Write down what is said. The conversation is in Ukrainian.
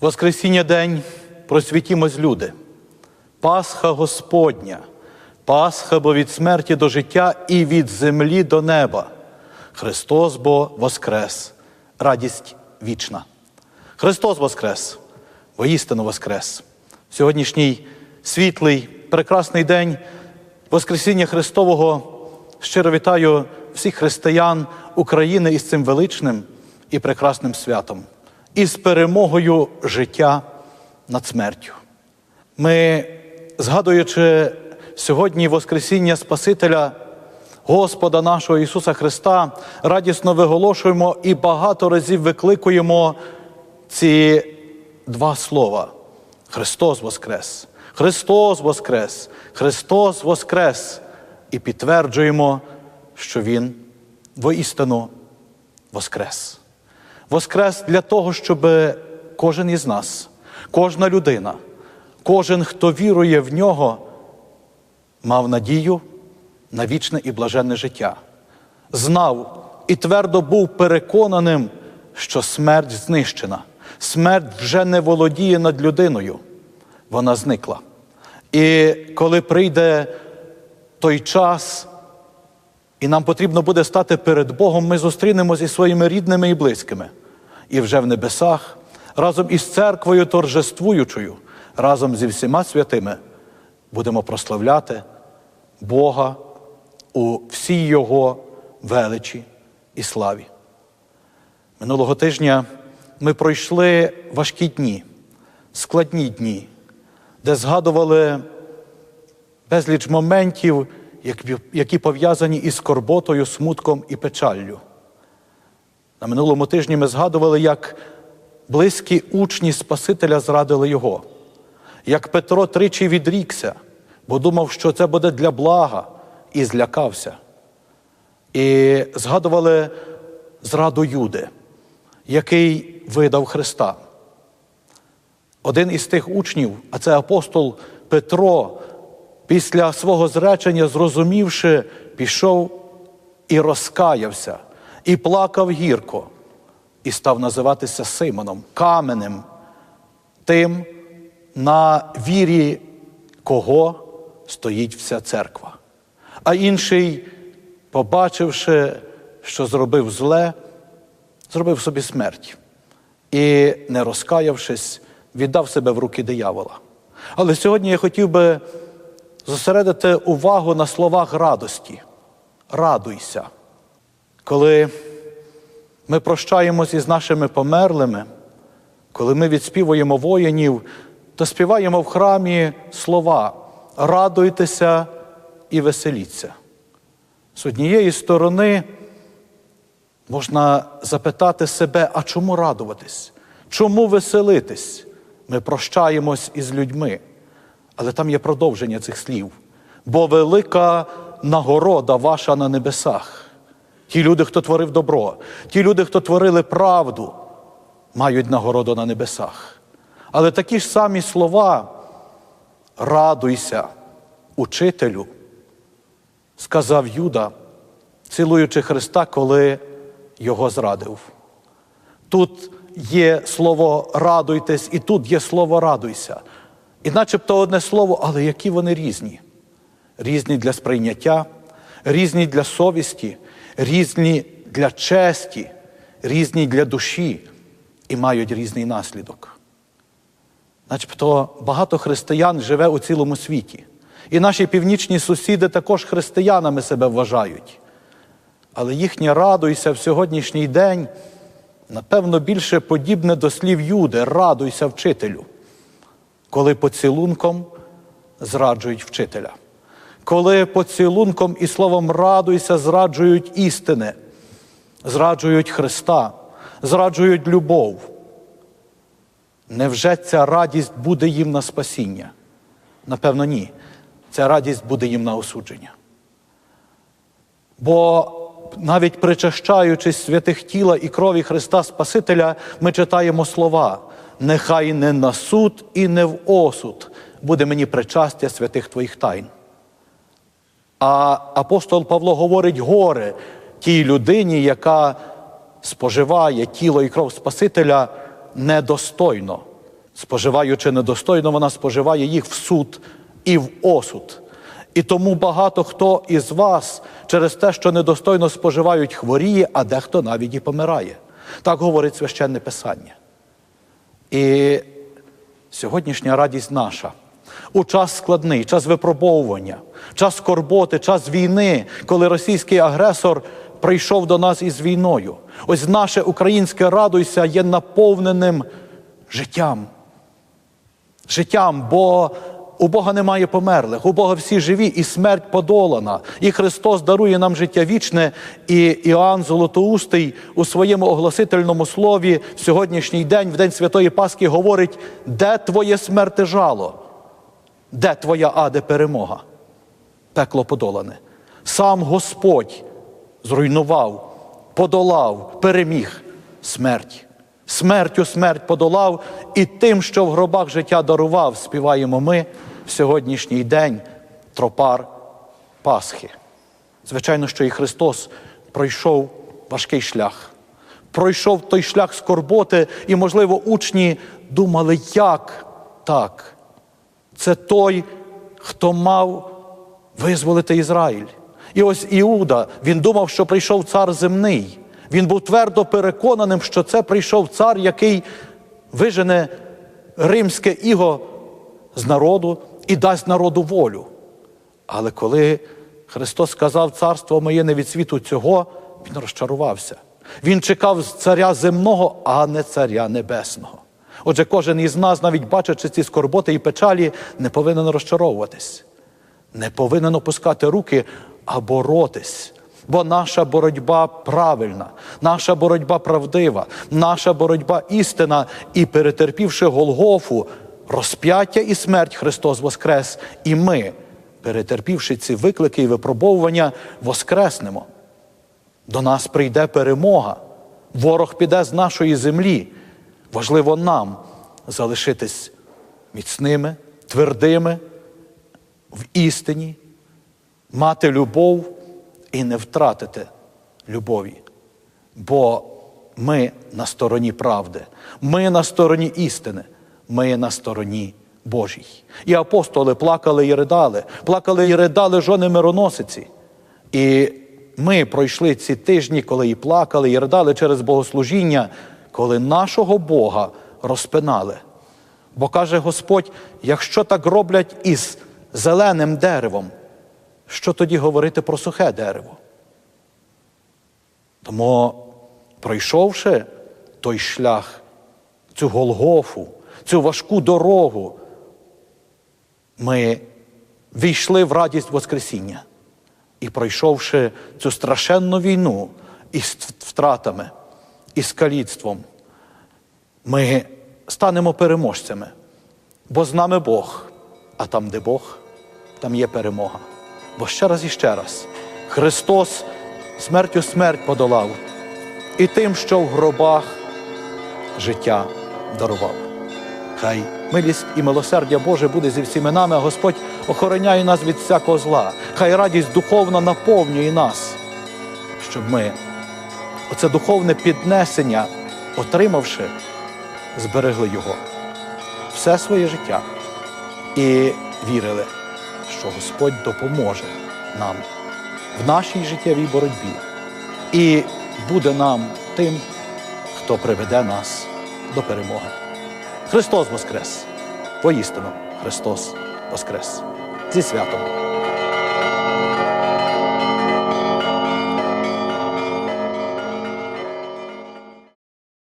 Воскресіння день просвітімось люди. Пасха Господня, Пасха бо від смерті до життя і від землі до неба. Христос бо Воскрес, радість вічна. Христос Воскрес, воістину Воскрес. Сьогоднішній світлий, прекрасний день Воскресіння Христового щиро вітаю всіх християн України із цим величним і прекрасним святом, із перемогою життя над смертю. Ми, згадуючи сьогодні Воскресіння Спасителя, Господа нашого Ісуса Христа, радісно виголошуємо і багато разів викликуємо ці два слова: Христос Воскрес! Христос Воскрес! Христос Воскрес! І підтверджуємо, що Він воістину Воскрес. Воскрес для того, щоб кожен із нас, кожна людина, кожен, хто вірує в нього, мав надію на вічне і блаженне життя, знав і твердо був переконаним, що смерть знищена, смерть вже не володіє над людиною, вона зникла. І коли прийде той час, і нам потрібно буде стати перед Богом, ми зустрінемося зі своїми рідними і близькими. І вже в небесах, разом із церквою торжествуючою, разом зі всіма святими, будемо прославляти Бога у всій Його величі і славі. Минулого тижня ми пройшли важкі дні, складні дні, де згадували безліч моментів, які пов'язані із скорботою, смутком і печаллю. На минулому тижні ми згадували, як близькі учні Спасителя зрадили його, як Петро тричі відрікся, бо думав, що це буде для блага, і злякався. І згадували зраду Юди, який видав Христа. Один із тих учнів, а це апостол Петро, після свого зречення, зрозумівши, пішов і розкаявся, і плакав гірко, і став називатися Симоном, каменем, тим, на вірі кого стоїть вся церква. А інший, побачивши, що зробив зле, зробив собі смерть і, не розкаявшись, віддав себе в руки диявола. Але сьогодні я хотів би зосередити увагу на словах радості. Радуйся. Коли ми прощаємось із нашими померлими, коли ми відспівуємо воїнів, то співаємо в храмі слова радуйтеся і веселіться. З однієї сторони можна запитати себе, а чому радуватись? Чому веселитись? Ми прощаємось із людьми. Але там є продовження цих слів. Бо велика нагорода ваша на небесах. Ті люди, хто творив добро, ті люди, хто творили правду, мають нагороду на небесах. Але такі ж самі слова радуйся, учителю, сказав Юда, цілуючи Христа, коли його зрадив. Тут є слово радуйтесь, і тут є слово радуйся. І начебто одне слово, але які вони різні. Різні для сприйняття, різні для совісті, різні для честі, різні для душі і мають різний наслідок. Начебто багато християн живе у цілому світі. І наші північні сусіди також християнами себе вважають. Але їхнє радуйся в сьогоднішній день, напевно, більше подібне до слів Юди радуйся вчителю коли поцілунком зраджують вчителя, коли поцілунком і словом радуйся, зраджують істини, зраджують Христа, зраджують любов. Невже ця радість буде їм на спасіння? Напевно, ні. Ця радість буде їм на осудження. Бо навіть причащаючись святих тіла і крові Христа Спасителя, ми читаємо слова нехай не на суд і не в осуд буде мені причастя святих Твоїх тайн. А апостол Павло говорить горе тій людині, яка споживає тіло і кров Спасителя недостойно, Споживаючи недостойно, вона споживає їх в суд і в осуд. І тому багато хто із вас через те, що недостойно споживають, хворіє, а дехто навіть і помирає. Так говорить священне писання. І сьогоднішня радість наша у час складний, час випробовування, час скорботи, час війни, коли російський агресор прийшов до нас із війною. Ось наше українське радуйся є наповненим життям. Життям, бо у Бога немає померлих, у Бога всі живі, і смерть подолана. І Христос дарує нам життя вічне. І Іоанн Золотоустий у своєму огласительному слові в сьогоднішній день, в день Святої Пасхи, говорить: де твоє смерти жало? Де твоя аде перемога? Пекло подолане. Сам Господь зруйнував, подолав, переміг смерть. Смертю смерть подолав, і тим, що в гробах життя дарував, співаємо ми сьогоднішній день тропар Пасхи. Звичайно, що і Христос пройшов важкий шлях, пройшов той шлях скорботи, і, можливо, учні думали, як так? Це той, хто мав визволити Ізраїль. І ось Іуда, він думав, що прийшов цар земний. Він був твердо переконаним, що це прийшов цар, який вижене римське іго з народу і дасть народу волю. Але коли Христос сказав, царство моє не від світу цього, він розчарувався. Він чекав царя земного, а не царя небесного. Отже, кожен із нас, навіть бачачи ці скорботи і печалі, не повинен розчаровуватись, не повинен опускати руки, а боротись. Бо наша боротьба правильна, наша боротьба правдива, наша боротьба істина, і перетерпівши Голгофу, розп'яття і смерть Христос Воскрес, і ми, перетерпівши ці виклики і випробовування, воскреснемо. До нас прийде перемога, ворог піде з нашої землі. Важливо нам залишитись міцними, твердими в істині, мати любов і не втратити любові. Бо ми на стороні правди, ми на стороні істини, ми на стороні Божій. І апостоли плакали і ридали, плакали і ридали жони мироносиці. І ми пройшли ці тижні, коли і плакали, і ридали через богослужіння, коли нашого Бога розпинали. Бо каже Господь: якщо так роблять із зеленим деревом, що тоді говорити про сухе дерево? Тому, пройшовши той шлях, цю Голгофу, цю важку дорогу, ми війшли в радість Воскресіння. І пройшовши цю страшенну війну із втратами, із каліцтвом, ми станемо переможцями, бо з нами Бог, а там, де Бог, там є перемога. Бо ще раз і ще раз Христос смертю смерть подолав і тим, що в гробах життя дарував. Хай милість і милосердя Боже буде зі всіми нами, а Господь охороняє нас від всякого зла. Хай радість духовна наповнює нас, щоб ми оце духовне піднесення, отримавши, зберегли його все своє життя і вірили, що Господь допоможе нам в нашій життєвій боротьбі і буде нам тим, хто приведе нас до перемоги. Христос Воскрес! Воістину Христос Воскрес! Зі святом!